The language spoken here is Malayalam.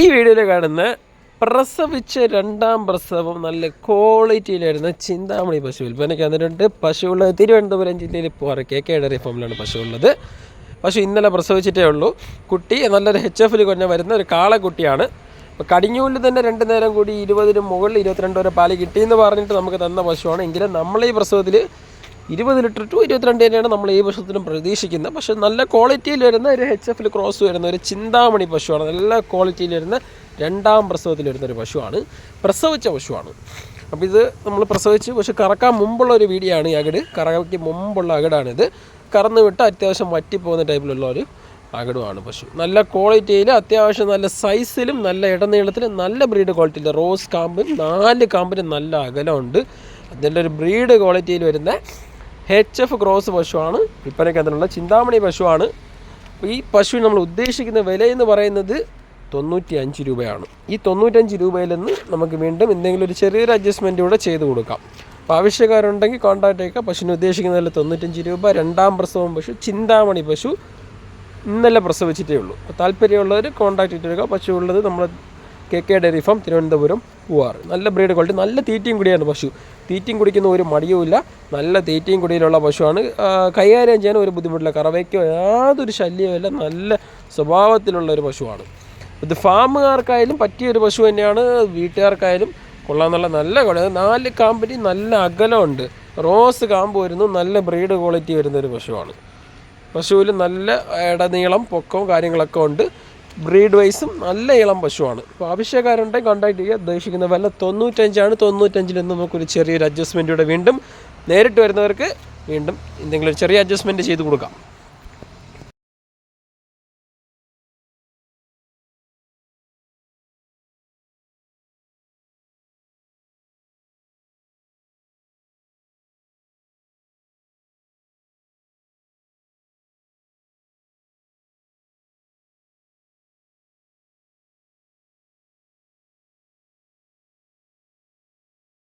ഈ വീഡിയോയിൽ കാണുന്ന പ്രസവിച്ച രണ്ടാം പ്രസവം നല്ല ക്വാളിറ്റിയിലായിരുന്ന ചിന്താമണി പശു വിൽപ്പനയ്ക്ക് വന്നിട്ടുണ്ട്. പശുവുള്ളത് തിരുവനന്തപുരം ജില്ലയിൽ പോറ് കെ കെ ഡറി ഫാമിലാണ് പശു ഉള്ളത് പശു ഇന്നലെ പ്രസവിച്ചിട്ടേ ഉള്ളൂ. കുട്ടി നല്ലൊരു എച്ച് എഫിൽ കൊഞ്ഞ വരുന്ന ഒരു കാളക്കുട്ടിയാണ് അപ്പോൾ കടിഞ്ഞൂലിൽ തന്നെ രണ്ട് നേരം കൂടി ഇരുപതിന് മുകളിൽ ഇരുപത്തിരണ്ട് വരെ പാൽ കിട്ടിയെന്ന് പറഞ്ഞിട്ട് നമുക്ക് തന്ന പശുവാണ്. എങ്കിലും നമ്മൾ ഈ പ്രസവത്തിൽ ഇരുപത് ലിറ്റർ ടു ഇരുപത്തിരണ്ട് തന്നെയാണ് നമ്മൾ ഈ പശുത്തിനും പ്രതീക്ഷിക്കുന്നത്. പക്ഷേ നല്ല ക്വാളിറ്റിയിൽ വരുന്ന ഒരു എച്ച് എഫിൽ ക്രോസ് വരുന്ന ഒരു ചിന്താമണി പശുവാണ്. നല്ല ക്വാളിറ്റിയിൽ വരുന്ന രണ്ടാം പ്രസവത്തിൽ വരുന്ന ഒരു പശുവാണ്. പ്രസവിച്ച പശുവാണ്. അപ്പോൾ ഇത് നമ്മൾ പ്രസവിച്ച് പക്ഷെ കറക്കാൻ മുമ്പുള്ള ഒരു വീഡിയോ ആണ് ഈ അകട്. കറക്കി മുമ്പുള്ള അകടാണിത്. കറന്ന് വിട്ട് അത്യാവശ്യം വറ്റിപ്പോകുന്ന ടൈപ്പിലുള്ള ഒരു അകടുമാണ് പശു. നല്ല ക്വാളിറ്റിയിൽ അത്യാവശ്യം നല്ല സൈസിലും നല്ല ഇടനീളത്തിലും നല്ല ബ്രീഡ് ക്വാളിറ്റിയിൽ റോസ് കാമ്പിനും നാല് കാമ്പിന് നല്ല അകലമുണ്ട്. അതിന്റെ ഒരു ബ്രീഡ് ക്വാളിറ്റിയിൽ വരുന്ന എച്ച് എഫ് ക്രോസ് പശുവാണ്. വിൽപ്പനയ്ക്ക് അതിനുള്ള ചിന്താമണി പശുവാണ്. ഈ പശുവിന് നമ്മൾ ഉദ്ദേശിക്കുന്ന വില എന്ന് പറയുന്നത് തൊണ്ണൂറ്റി അഞ്ച് രൂപയാണ്. ഈ തൊണ്ണൂറ്റഞ്ച് രൂപയിൽ നിന്ന് നമുക്ക് വീണ്ടും എന്തെങ്കിലും ഒരു ചെറിയൊരു അഡ്ജസ്റ്റ്മെന്റ് കൂടെ ചെയ്ത് കൊടുക്കാം. അപ്പോൾ ആവശ്യക്കാരുണ്ടെങ്കിൽ കോൺടാക്ട് ചെയ്യുക. പശുവിന് ഉദ്ദേശിക്കുന്നതിൽ തൊണ്ണൂറ്റഞ്ച് രൂപ. രണ്ടാം പ്രസവം പശു ചിന്താമണി പശു ഇന്നലെ പ്രസവിച്ചിട്ടേ ഉള്ളൂ. അപ്പോൾ താല്പര്യമുള്ളവർ കോൺടാക്ട് ചെയ്തിരിക്കുക പശു ഉള്ളത് നമ്മൾ K K dairy farm Thiruvananthapuram Poovar. നല്ല ബ്രീഡ് ക്വാളിറ്റി നല്ല തീറ്റയും കുടിയാണ് പശു. തീറ്റയും കുടിക്കുന്ന ഒരു മടിയുമില്ല നല്ല തീറ്റയും കുടിയിലുള്ള പശുവാണ്. കൈകാര്യം ചെയ്യാൻ ഒരു ബുദ്ധിമുട്ടില്ല. കറവയ്ക്കോ യാതൊരു ശല്യമില്ല നല്ല സ്വഭാവത്തിലുള്ള ഒരു പശുവാണ്. ഇത് ഫാമുകാർക്കായാലും പറ്റിയ ഒരു പശു തന്നെയാണ്. വീട്ടുകാർക്കായാലും കൊള്ളാന്നുള്ള നല്ല ക്വാളിറ്റി നാല് കാമ്പിന് നല്ല അകലമുണ്ട്. റോസ് കാമ്പ് വരുന്നു. നല്ല ബ്രീഡ് ക്വാളിറ്റി വരുന്ന ഒരു പശുവാണ്. പശുവിൽ നല്ല ഇടനീളം പൊക്കവും കാര്യങ്ങളൊക്കെ ഉണ്ട്. ബ്രീഡ് വൈസും നല്ല ഇളം പശുവാണ്. അപ്പോൾ ആവശ്യക്കാരുണ്ടെങ്കിൽ കോൺടാക്ട് ചെയ്യുക ഉദ്ദേശിക്കുന്ന വില തൊണ്ണൂറ്റഞ്ചാണ്. തൊണ്ണൂറ്റഞ്ചിൽ നിന്ന് നമുക്കൊരു ചെറിയൊരു അഡ്ജസ്റ്റ്മെന്റ് കൂടെ വീണ്ടും നേരിട്ട് വരുന്നവർക്ക് വീണ്ടും എന്തെങ്കിലും ഒരു ചെറിയ അഡ്ജസ്റ്റ്മെന്റ് ചെയ്ത് കൊടുക്കാം.